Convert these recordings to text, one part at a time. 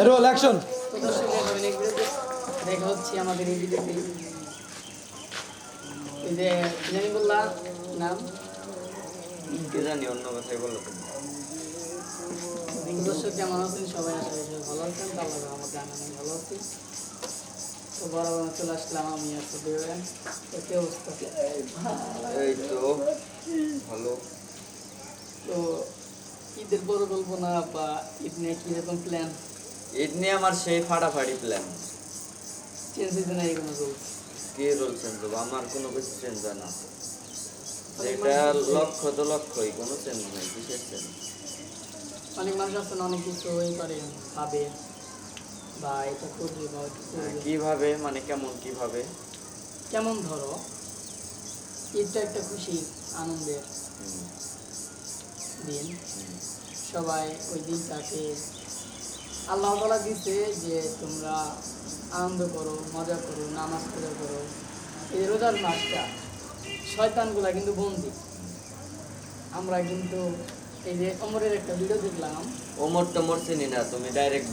Roll action দেখা হচ্ছে আমাদের এই ভিডিওতে এই যে জানিবুল্লাহ নাম? কে জানি অন্য কথাই বলো দর্শক কেমন আছেন? সবাই আশা করি ভালো আছেন। তাহলে আমাদের আমি ভালো আছি। তো বরাবর চলে আসলাম আমি আছি দেবেন তো কি অবস্থা? এই তো ভালো। তো ঈদের পরিকল্পনা বা ঈদ নিয়ে কীরকম প্ল্যান ঈদ নিয়ে আমার সেই ফাটাফাটি প্ল্যান চেঞ্জ হয়েছে না এগুলো চলছে কে রোল চেঞ্জ হবে আমার কোনো কিছু চেঞ্জ হয় না। যেটা লক্ষ্য তো লক্ষ্যই কোনো চেঞ্জ নেই কিসের চেঞ্জ অনেক মানুষ আছেন অনেক কিছু এই করে ভাবে বা এটা করবে বা ওইটা কীভাবে মানে কেমন কীভাবে? কেমন ধরো ঈদটা একটা খুশি আনন্দের দিন। সবাই ওই দিনটাকে আল্লাহ তালা দিচ্ছে যে তোমরা আনন্দ করো মজা করো নামাজ পড়ে করো। এই রোজার মাসটা শয়তানগুলা কিন্তু বন্দি। আমরা কিন্তু এই যে অমরের একটা ভিডিও দেখলাম। ওমর টোমর চিনি না তুমি ডাইরেক্ট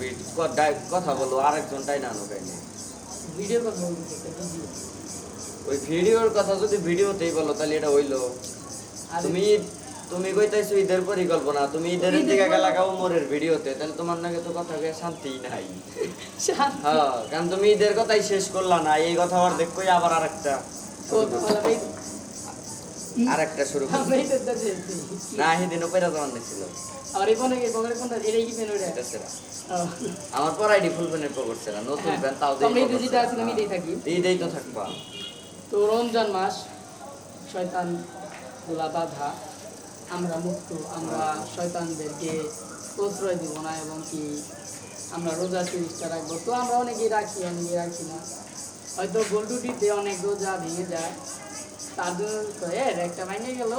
কথা বলো আরেকজন তাই না কাইনি ভিডিও কথা ওই ভিডিওর কথা যদি ভিডিওতেই বলো তাহলে এটা হইল। আর তুমি তুমি কইতাইছো ঈদের পরিকল্পনা তুমি ঈদের দিকে গেলা পরিকল্পনা- ওমরের ভিডিওতে তাহলে তোমার নাকি তো কথা কয়ে শান্তি নাই। শান্তি। হ্যাঁ কারণ তুমি ঈদের কথাই শেষ করলা না এই কথা আবার দেখোই আবার আরেকটা আরেকটা শুরু। না সেদিন ওপেরা আর এটা সেরা। আমার পর আইডি ফুল প্যান্টের পর করছে না নতুন হ্যাঁ, তাও থাকি। ঈদেই তো থাকবা। তো রমজান মাস শয়তানগুলা বাধা। আমরা মুক্ত, আমরা শয়তানদেরকে প্রশ্রয় দিব না এবং কি আমরা রোজা তিরিশটা রাখব। তো আমরা অনেকেই রাখি অনেকেই রাখি না। হয়তো গোলডুটিতে অনেক রোজা ভেঙে যায়। তার জন্য তো এর একটা ভেঙে গেল,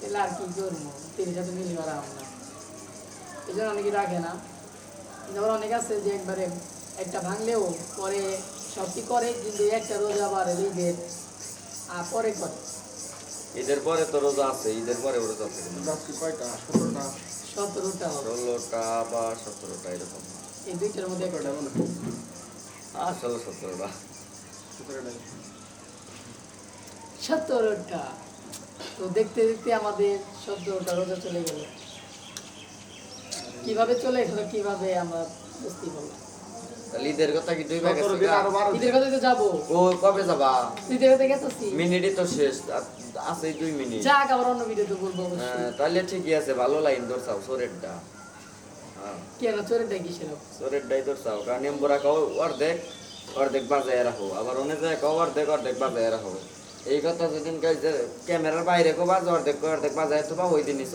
তাহলে আর কি করব? তিরিশ হাতে মিলি করা আমরা। এই জন্য অনেকেই রাখে না। যেমন অনেক আছে যে একবারে একটা ভাঙলেও পরে সবটি করে? কিন্তু একটা রোজা আবার আর পরে করে। ঈদের পরে তো রোজা আছে ঈদের পরে রোজা থাকে সতেরোটা ষোলোটা বা সতেরোটা এরকম। এই দুইটার মধ্যে একটা। আর ষোলো সতেরোটা। সতেরোটা। তো দেখতে দেখতে আমাদের সতেরোটা রোজা চলে গেল। কীভাবে চলে গেল কীভাবে আমরা বুঝতে পারলাম ঈদের কথা কি দুই ভাগে ঈদের কথা তো যাব। ও কবে যাবা? ঈদের কথা মিনিটই তো শেষ আছে দুই মিনিট। যাক আবার অন্য ভিডিওতে বলব হ্যাঁ, তাহলে ঠিকই আছে ভালো লাইন ধরছাও সোরেরটা হ্যাঁ। কেন ধরছাও কারণ এম্বরা অর্ধেক অর্ধেক বাজায় রাখো। আবার অনে যায় খাও অর্ধেক অর্ধেক বাজায় রাখো। এই কথা যেদিন ক্যামেরার বাইরে কো বাজ অর্ধেক অর্ধেক বাজায় তো বা ওই দিনই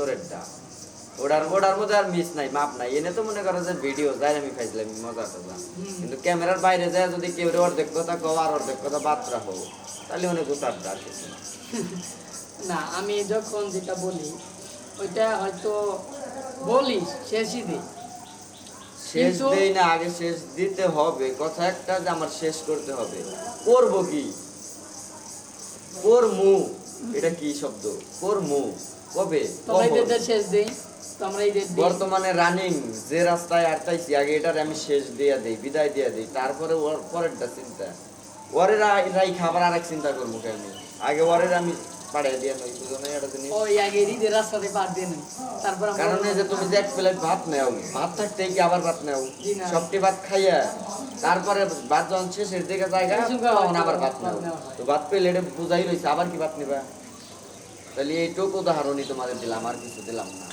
ওটার ওটার মধ্যে আর মিস নাই মাপ নাই। এনে তো মনে করো যে ভিডিও যাই আমি খাইছিলাম মজা টজা কিন্তু ক্যামেরার বাইরে যায় যদি কেউ অর্ধেক কথা কও আর অর্ধেক কথা বাদ রাখো তাহলে অনেক উতার আর কিছু না আমি যখন যেটা বলি ওইটা হয়তো বলি শেষই দিই। শেষ দেই না আগে শেষ দিতে হবে। কথা একটা যে আমার শেষ করতে হবে। করব কি? করমু। এটা কি শব্দ? করমু। কবে? শেষ দিই বর্তমানে রানিং যে রাস্তায় আটকাইছি আগে এটার আমি শেষ দিয়া দেই বিদায় দিয়া দেই তারপরে ওর পরেরটা চিন্তা। ওরে রাই খাবার আরেক চিন্তা করব আমি আগে ওরের আমি পাড়াই দিয়ে নই বুঝো এটা জিনিস? ওই আগে ঈদের রাস্তাতে পার দিয়ে তারপর কারণ এই যে তুমি যে এক প্লেট ভাত নেও ভাত থাকতেই কি আবার ভাত নেও? জি না। সবটি ভাত খাইয়া তারপরে ভাত যখন শেষের দিকে জায়গা তখন আবার ভাত নেও। তো বুঝাই আবার কি ভাত নিবা? তাহলে এইটুকু উদাহরণই তোমাদের দিলাম আর কিছু দিলাম না।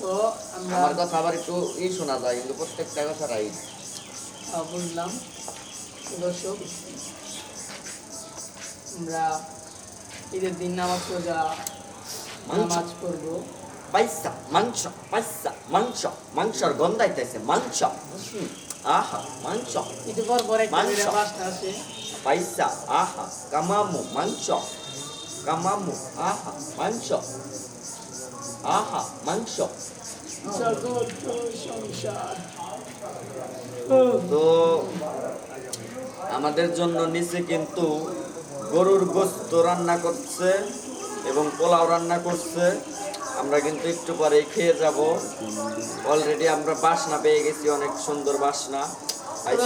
তো আমরা কথা আবার একটু ই শোনা যায় কিন্তু প্রত্যেকটা কথা রাইট। বুঝলাম। দর্শক আমরা ঈদের দিন নামাজ রোজা নামাজ পড়ব। পয়সা মাংস পয়সা মাংস মাংসর গন্ধাইতেছে মাংস। আহা মাংস। একটু পর পর মাংস। আছে। পয়সা আহা কামামু মাংস। কামামু আহা মাংস। আহা মাংস তো আমাদের জন্য নিচে কিন্তু গরুর গোস্ত রান্না করছে এবং পোলাও রান্না করছে। আমরা কিন্তু একটু পরেই খেয়ে যাব। অলরেডি আমরা বাসনা পেয়ে গেছি অনেক সুন্দর বাসনা।